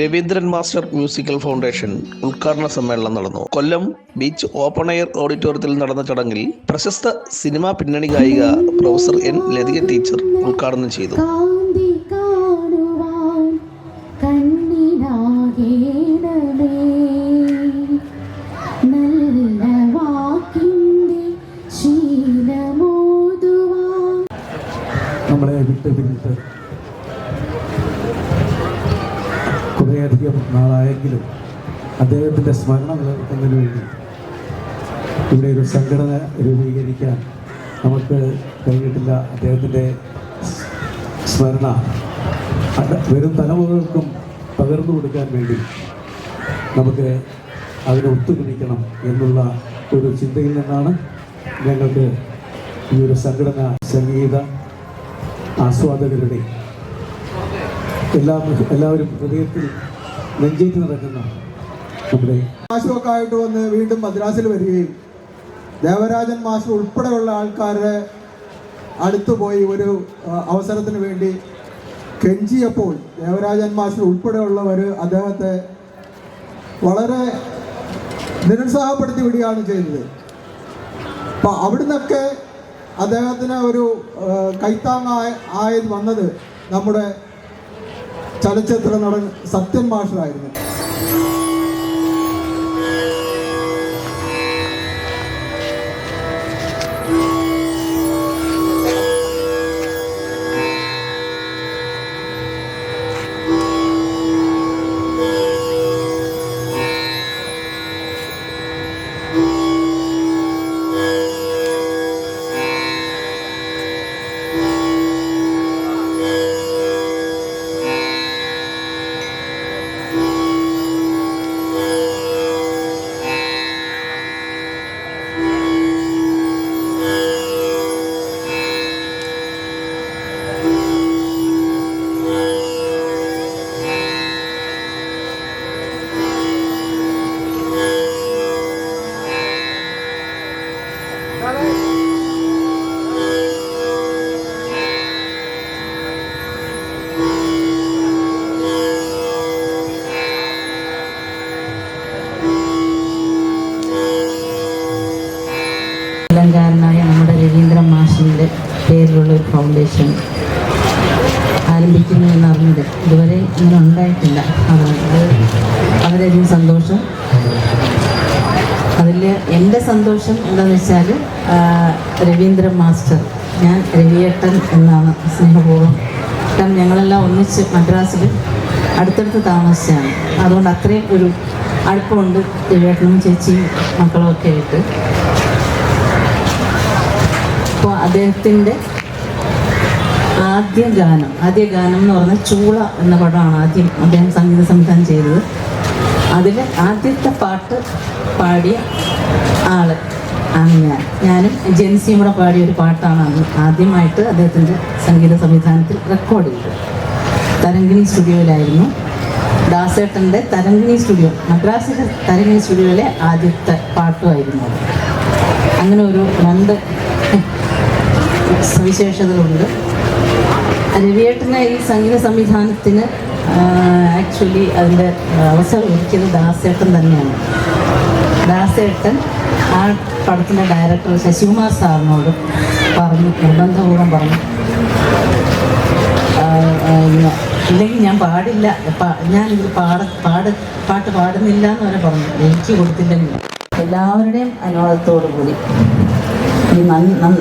Raveendran master musical foundation ഉദ്ഘാടന സമ്മേളനം നടന്നു. കൊല്ലം ബീച്ച് ഓപ്പൺ എയർ ഓഡിറ്റോറിയത്തിൽ നടന്ന ചടങ്ങിൽ പ്രശസ്ത സിനിമാ പിന്നണി ഗായിക പ്രൊഫസർ എൻ ലതിക ടീച്ചർ ഉദ്ഘാടനം ചെയ്തു. നമ്മളെ വിട്ട് പിന്നിട്ട് കുറേയധികം നാളായെങ്കിലും അദ്ദേഹത്തിന്റെ സ്മരണ നിലനിർത്തുന്നതിന് വേണ്ടി ഇവിടെ ഒരു സംഘടന രൂപീകരിക്കാൻ നമുക്ക് കഴിഞ്ഞിട്ടില്ല. അദ്ദേഹത്തിന്റെ സ്മരണ വരും തലമുറകൾക്കും പകർന്നു കൊടുക്കാൻ വേണ്ടി നമുക്ക് അതിനെ ഒത്തുപിടിക്കണം എന്നുള്ള ഒരു ചിന്തയിൽ നിന്നാണ് ഞങ്ങൾക്ക് ഈ ഒരു സംഘടന സംഗീത ആസ്വാദകരുടെ എല്ലാ എല്ലാവരും ഹൃദയത്തിൽ നെഞ്ചേറ്റ് നടക്കുന്ന നമ്മുടെ മാഷുമൊക്കെ ആയിട്ട് വന്ന് വീണ്ടും മദ്രാസിൽ വരികയും ദേവരാജൻ മാസ്റ്റർ ഉൾപ്പെടെയുള്ള ആൾക്കാരുടെ അടുത്ത് പോയി ഒരു അവസരത്തിന് വേണ്ടി കെഞ്ചിയപ്പോൾ ദേവരാജൻ മാസ്റ്റർ ഉൾപ്പെടെയുള്ളവർ അദ്ദേഹത്തെ വളരെ നിരുത്സാഹപ്പെടുത്തി വിടുകയാണ് ചെയ്തത്. അപ്പം അവിടുന്നൊക്കെ അദ്ദേഹത്തിന് ഒരു ആ, കൈത്താങ്ങായി ആയി വന്നത് നമ്മുടെ ചലച്ചിത്ര നടൻ സത്യൻ മാസ്റ്ററായിരുന്നു രവീന്ദ്രൻ മാഷിന്റെ പേരിലുള്ള ഒരു ഫൗണ്ടേഷൻ ആരംഭിക്കുന്നു എന്നറിഞ്ഞത്. ഇതുവരെ അങ്ങനെ ഉണ്ടായിട്ടില്ല. അതുകൊണ്ട് വളരെയധികം സന്തോഷം. അതിൽ എന്റെ സന്തോഷം എന്താണെന്ന് വെച്ചാൽ രവീന്ദ്ര രവീന്ദ്രൻ മാസ്റ്റർ ഞാൻ രവിയേട്ടൻ എന്നാണ് സ്നേഹപൂർവം കാരണം ഞങ്ങളെല്ലാം ഒന്നിച്ച് മദ്രാസിൽ അടുത്തടുത്ത് താമസിച്ചാണ്. അതുകൊണ്ട് അത്രയും ഒരു അടുപ്പമുണ്ട് രവിയേട്ടനും ചേച്ചിയും മക്കളും ഒക്കെ ആയിട്ട്. അദ്ദേഹത്തിന്റെ ആദ്യ ഗാനം. ആദ്യ ഗാനം എന്ന് പറഞ്ഞാൽ ചൂള എന്ന പടമാണ് ആദ്യം അദ്ദേഹം സംഗീത സംവിധാനം ചെയ്തത്. അതിൽ ആദ്യത്തെ പാട്ട് പാടിയ ആൾ ആണ് ഞാൻ. ഞാനും ജെൻസിയും കൂടെ പാടിയ ഒരു പാട്ടാണ് അന്ന് ആദ്യമായിട്ട് അദ്ദേഹത്തിന്റെ സംഗീത സംവിധാനത്തിൽ റെക്കോർഡ് ചെയ്തത്. തരംഗിണി സ്റ്റുഡിയോയിലായിരുന്നു. ദാസേട്ടന്റെ തരംഗിണി സ്റ്റുഡിയോ മദ്രാസിലെ തരംഗിണി സ്റ്റുഡിയോയിലെ ആദ്യത്തെ പാട്ടുമായിരുന്നു അങ്ങനെ ഒരു രണ്ട് സവിശേഷതകളുണ്ട്. രവിയേട്ടന് ഈ സംഗീത സംവിധാനത്തിന് ആക്ച്വലി അതിന്റെ അവസരം ഒരുക്കിയത് ദാസേട്ടൻ തന്നെയാണ്. ദാസേട്ടൻ ആ പടത്തിന്റെ ഡയറക്ടർ ശശികുമാർ സാറിനോട് പറഞ്ഞു നിർബന്ധപൂർവം പറഞ്ഞു. ഇല്ലെങ്കിൽ ഞാൻ പാടില്ല ഞാനിത് പാട പാട് പാട്ട് പാടുന്നില്ല എന്ന് വരെ പറഞ്ഞു. എനിക്ക് കൊടുത്തില്ലെങ്കിൽ എല്ലാവരുടെയും അനുവാദത്തോടു കൂടി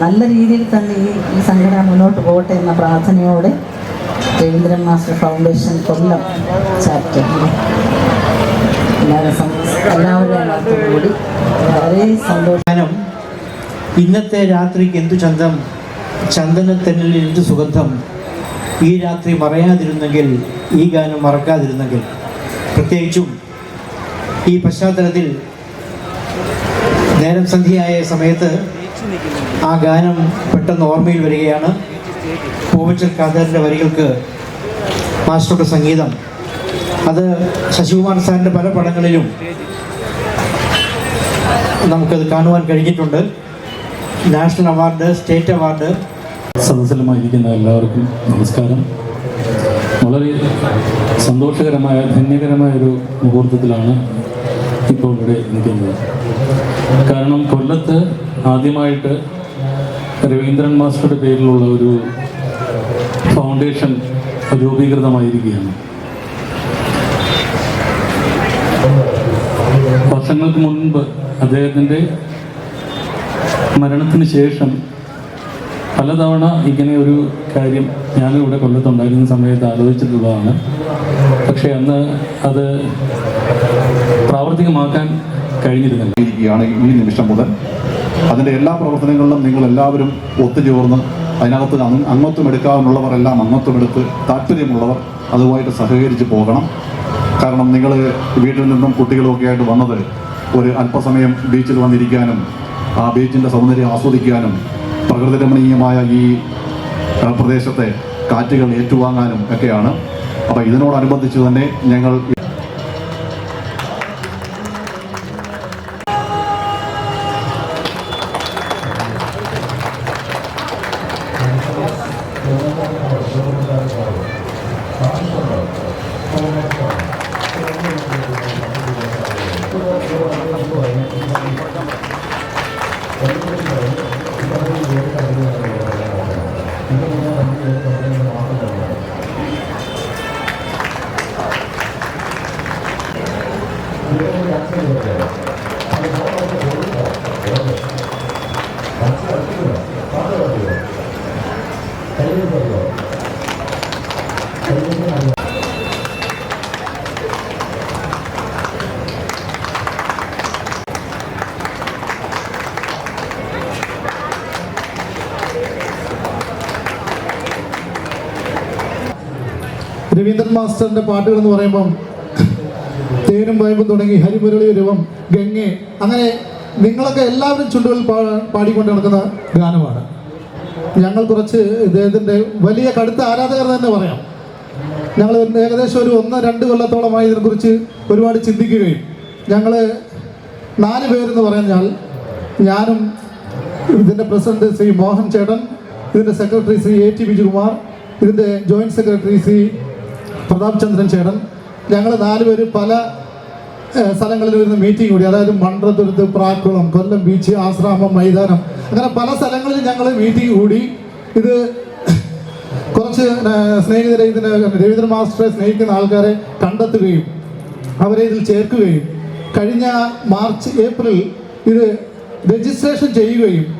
നല്ല രീതിയിൽ തന്നെ ഈ ഈ സംഘടന മുന്നോട്ട് പോകട്ടെ എന്ന പ്രാർത്ഥനയോടെ Raveendran master foundation Kollam chapter എല്ലാവരുടെയും സന്തോഷം. ഇന്നത്തെ രാത്രിക്ക് എന്തു ചന്തം? ചന്ദനത്തെന്നിൽ എന്തു സുഗന്ധം? ഈ രാത്രി മറയാതിരുന്നെങ്കിൽ ഈ ഗാനം മറക്കാതിരുന്നെങ്കിൽ. പ്രത്യേകിച്ചും ഈ പശ്ചാത്തലത്തിൽ നേരം സന്ധ്യയായ സമയത്ത് ആ ഗാനം പെട്ടെന്ന് ഓർമ്മയിൽ വരികയാണ്. പൂവച്ചൽ കാതാരിന്റെ വരികൾക്ക് മാസ്റ്ററുടെ സംഗീതം. അത് ശശികുമാർ സാറിന്റെ പല പടങ്ങളിലും നമുക്കത് കാണുവാൻ കഴിഞ്ഞിട്ടുണ്ട്. National award state award. സദസ്സിലുമായിരിക്കുന്ന എല്ലാവർക്കും നമസ്കാരം. വളരെ സന്തോഷകരമായ ധന്യകരമായ ഒരു മുഹൂർത്തത്തിലാണ് ഇപ്പോൾ ഇവിടെ നിൽക്കുന്നത് കാരണം കൊല്ലത്ത് ആദ്യമായിട്ട് രവീന്ദ്രൻ മാസ്റ്ററുടെ പേരിലുള്ള ഒരു ഫൗണ്ടേഷൻ രൂപീകൃതമായിരിക്കുകയാണ്. വർഷങ്ങൾക്ക് മുൻപ് അദ്ദേഹത്തിന്റെ മരണത്തിന് ശേഷം പലതവണ ഇങ്ങനെ ഒരു കാര്യം ഞാനിവിടെ കൊല്ലത്തുണ്ടായിരുന്ന സമയത്ത് ആലോചിച്ചിട്ടുള്ളതാണ്. പക്ഷേ അന്ന് അത് പ്രാവർത്തികമാക്കാൻ കഴിഞ്ഞിരുന്നില്ല. ഈ നിമിഷം മുതൽ. അതിന്റെ എല്ലാ പ്രവർത്തനങ്ങളിലും നിങ്ങൾ എല്ലാവരും ഒത്തുചേർന്ന് അതിനകത്ത് അംഗത്വം എടുക്കാവുന്നവരെല്ലാം അംഗത്വം എടുത്ത് താല്പര്യമുള്ളവർ അതുമായിട്ട് സഹകരിച്ച് പോകണം. കാരണം നിങ്ങൾ വീട്ടിൽ നിന്നും കുട്ടികളുമൊക്കെ ആയിട്ട് വന്നത് ഒരു അല്പസമയം ബീച്ചിൽ വന്നിരിക്കാനും ആ ബീച്ചിന്റെ സൗന്ദര്യം ആസ്വദിക്കാനും പ്രകൃതി രമണീയമായ ഈ പ്രദേശത്തെ കാറ്റുകൾ ഏറ്റുവാങ്ങാനും ഒക്കെയാണ്. അപ്പോൾ ഇതിനോടനുബന്ധിച്ച് തന്നെ ഞങ്ങൾ രവീന്ദ്രൻ മാസ്റ്ററിന്റെ പാട്ടുകൾ എന്ന് പറയുമ്പം തേനും വയമ്പും തുടങ്ങി ഹരിമുരളി രൂപം ഗംഗെ അങ്ങനെ നിങ്ങളൊക്കെ എല്ലാവരും ചുണ്ടുകൾ പാടിക്കൊണ്ട് നടക്കുന്ന ഗാനമാണ്. ഞങ്ങൾ കുറച്ച് ഇദ്ദേഹത്തിന്റെ വലിയ കടുത്ത ആരാധകർ തന്നെ പറയാം. ഞങ്ങൾ ഏകദേശം ഒരു ഒന്ന് രണ്ട് കൊല്ലത്തോളമായി ഇതിനെക്കുറിച്ച് ഒരുപാട് ചിന്തിക്കുകയും ഞങ്ങൾ നാല് പേരെന്ന് പറഞ്ഞാൽ ഞാനും ഇതിന്റെ പ്രസിഡന്റ് ശ്രീ മോഹൻ ചേട്ടൻ ഇതിന്റെ secretary Shri A T Bijukumar ഇതിന്റെ ജോയിന്റ് സെക്രട്ടറി ശ്രീ പ്രതാപ് ചന്ദ്രൻ ചേട്ടൻ. ഞങ്ങൾ നാലുപേര് പല സ്ഥലങ്ങളിൽ വരുന്ന മീറ്റിംഗ് കൂടി അതായത് മണ്ഡലത്തുരുത്ത് പ്രാക്കുളം കൊല്ലം ബീച്ച് ആശ്രാമം മൈതാനം അങ്ങനെ പല സ്ഥലങ്ങളിൽ ഞങ്ങൾ മീറ്റിംഗ് കൂടി. ഇത് കുറച്ച് സ്നേഹിതരെ ഇതിന് രവീന്ദ്ര മാസ്റ്ററെ സ്നേഹിക്കുന്ന ആൾക്കാരെ കണ്ടെത്തുകയും അവരെ ഇതിൽ ചേർക്കുകയും കഴിഞ്ഞ മാർച്ച് ഏപ്രിൽ ഇത് രജിസ്ട്രേഷൻ ചെയ്യുകയും